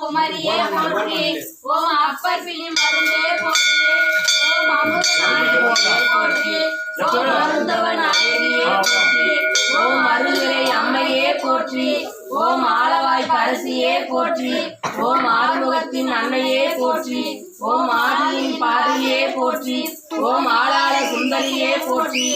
குமரியே போற்றி ஓம் அப்பர் பிணி மருந்தே போற்றி அரசியே போற்றி ஓம் ஆறுமுகத்தின் அன்னையே போற்றி ஓம் ஆதியின் பாதையே போற்றி ஓம் ஆளாள சுந்தரியே போற்றி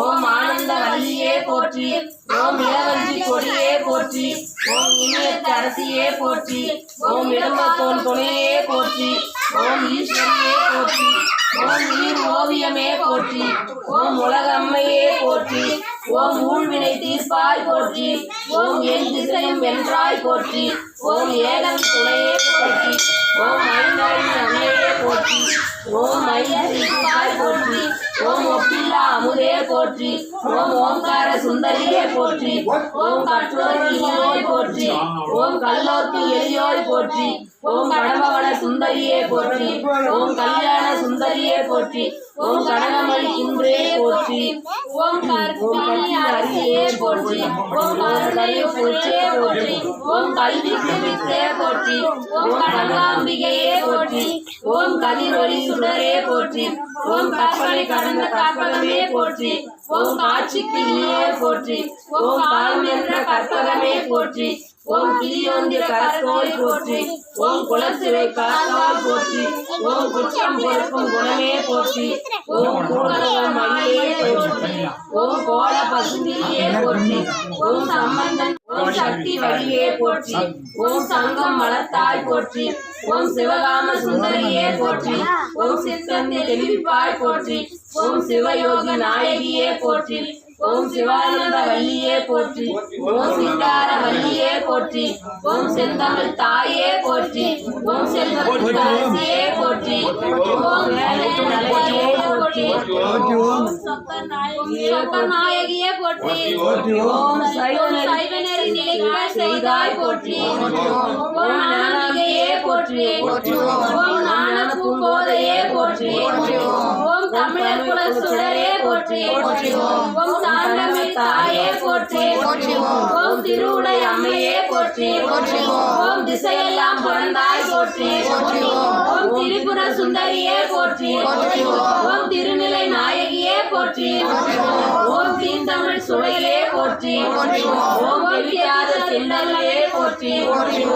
ஓம் ஆனந்த வல்லியே போற்றி ஓம் இளவஞ்சி கொடியே போற்றி ஓம் இனியத்து அரசியே போற்றி ஓம் இளம்பத்தோன் துணையே போற்றி ஓம் ஈஸ்வரியே போற்றி ஓம் நீர் ஓவியமே போற்றி ஓம் உலகம்மையே போற்றி ஓம் ஊழ்வினை தீர்ப்பாய் போற்றி. ஓம் என் திசையும் வென்றாய் போற்றி. ஓம் ஏகம் துணையே போற்றி. ஓம் ஐந்தாயின் அன்னையே போற்றி. ஓம் ஐந்தாய் போற்றி. ஓம் ஒப்பில்லா அமுதே போற்றி. ஓம் ஓங்கார சுந்தரியே போற்றி. ஓம் கற்றோர் இனியோய் போற்றி. ஓம் கல்லோர்க்கு எளியோய் போற்றி. ஓம் கடம்பவன சுந்தரியே போற்றி. ஓம் கல்யாண சுந்தரியே போற்றி. ஓம் கனகமணி இன்றே போற்றி. ஓம் கற்பி அரிசியே போற்றி. ஓம் கருணைய பூச்சே போற்றி. ஓம் கல்வி வித்தே போற்றி. ஓம் கனகாம்பிகையே போற்றி. ஓம் கதிரொலி சுடரே போற்றி. ஓம் கற்பனை கடந்த கற்பகமே போற்றி. ஓம் காட்சிக்கு நீயே போற்றி. ஓம் காலம் என்ற கற்பகமே போற்றி. ஓம் கிளியோந்திர கரத்தோய் போற்றி. ஓம் குலசிறை காத்தால் போற்றி. ஓம் குற்றம் பொறுக்கும் குணமே போற்றி. ஓம் கூடலம் போற்றி. ஓம் கோல பசுந்தியே போற்றி. ஓம் சம்பந்தன் ஓம் சக்தி வழியே போற்றி. ஓம் சங்கம் மலர்த்தாய் போற்றி. ஓம் சிவகாம சுந்தரியே போற்றி. ஓம் சித்தந்தி தெளிவிப்பாய் போற்றி. ஓம் சிவயோகி நாயகியே போற்றி. ஓம் சிவானந்த வல்லியே போற்றி. ஓம் சிங்கார வல்லியே போற்றி. ஓம் செந்தமிழ் தாயே போற்றி. ஓம் செல்வத்துக்கு அரசியே போற்றி ஓம் நலையே போற்றி ஓம் சொக்கர் நாயகியே போற்றி ஓம் சைவநெறி நிலைக்க செய்தாய் போற்றி ஓம் ஞானகியே போற்றி ஓம் ஞான பூங்கோதையே போற்றி ஓம் தமிழர் குல சுடரே போற்றி. ஓம் சாந்தமே தாயே போற்றி. ஓம் திருவுடை அம்மையே போற்றி. ஓம் திசையெல்லாம் பிறந்தாய் போற்றி. ஓம் திரிபுர சுந்தரியே போற்றி. ஓம் திருநிலை நாயகியே போற்றி. ஓம் தீந்தமிழ் சுவையிலே போற்றி ஓம் வெளியாத செல்லல்லே போற்றி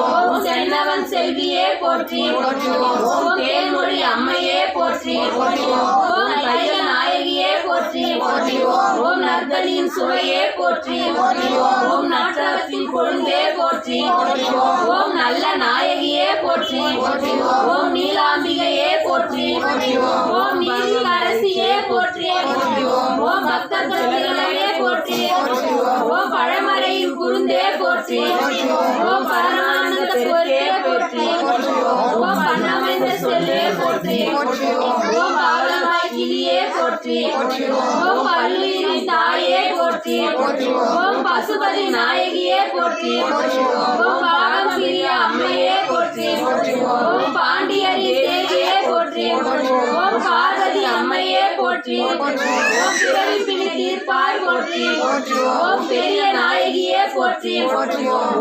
ஓம் சென்னவன் செல்வியே போற்றி ஓம் தேன்மொழி அம்மையே போற்றி ஓம் தைல நாயகியே போற்றி ஓம் நர்தனின் சுவையே போற்றி ஓம் நற்றவத்தின் கொழுந்தே போற்றி ஓம் நல்ல நாயகியே போற்றி ஓம் நீலாம்பிகையே போற்றி ஓம் நீதி அரசியே போற்றி ஓம் பக்தர்கள் திருநவே போற்றி ஓம் பழமறையின் குருந்தே போற்றி ஓம் பரமானந்த போரே போற்றி ஓம் பண்ணமைந்த செல்லே போற்றி ஓம் பாவலமாய் கிளியே போற்றி ஓம் பல்லுயிரி தாயே போற்றி ஓம் பசுபதி நாயகியே போற்றி ஓம் பாகம் பிரிய அம்மையே போற்றி ஓம் பாண்டியரி தேவியே போற்றி ஓம் பார்வதி அம்மையே போற்றி ஓம் தீர்ப்பாய் போற்றி ஓம் பெரிய நாயகியே போற்றி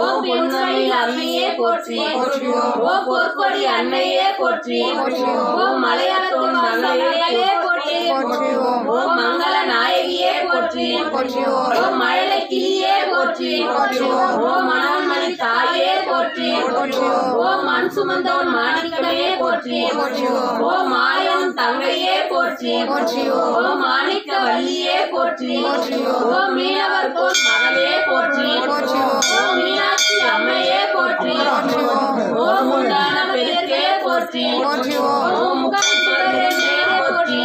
ஓம் பெண்மணியில் அம்மையே போற்றி ஓம் பொற்கொடி அன்னையே போற்றி ஓம் மலையாளத்தின் மகளே போற்றி ஓம் மங்கள நாயகியே போற்றி ஓம் மழலை கிளியே போற்றி ஓம் மணவன்மணி தாய் போற்றி ஓம் மண் சுமந்தவன் மாணிக்கமே போற்றி ஓம் மாயவன் தங்கையே போற்றி ஓம் மாணிக்க வள்ளியே போற்றி ஓம் மீனவர் போல் மகளே போற்றி ஓம் மீனாட்சி அம்மையே போற்றி ஓம் உண்டான பெருக்கே போற்றி ஓம் முகம் சுடரே போற்றி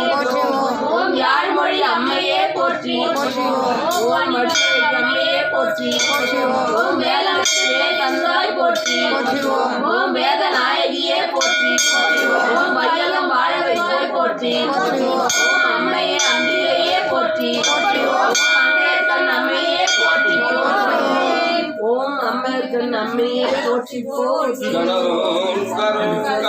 ஓம் யாழ்மொழி அம்மையே போற்றி ஓம் ஓம் போற்றி ஓம் வேத நாயகியே போற்றி ஓம் வையகம் வாழ வைத்தாய் போற்றி ஓம் அம்மையே அம்பிகையே போற்றி ஓம் அம்பேத்கர் அம்மையே போற்றி ஓம் அம்பேத்கர் அம்மையே போற்றி போற்றி. கணவன்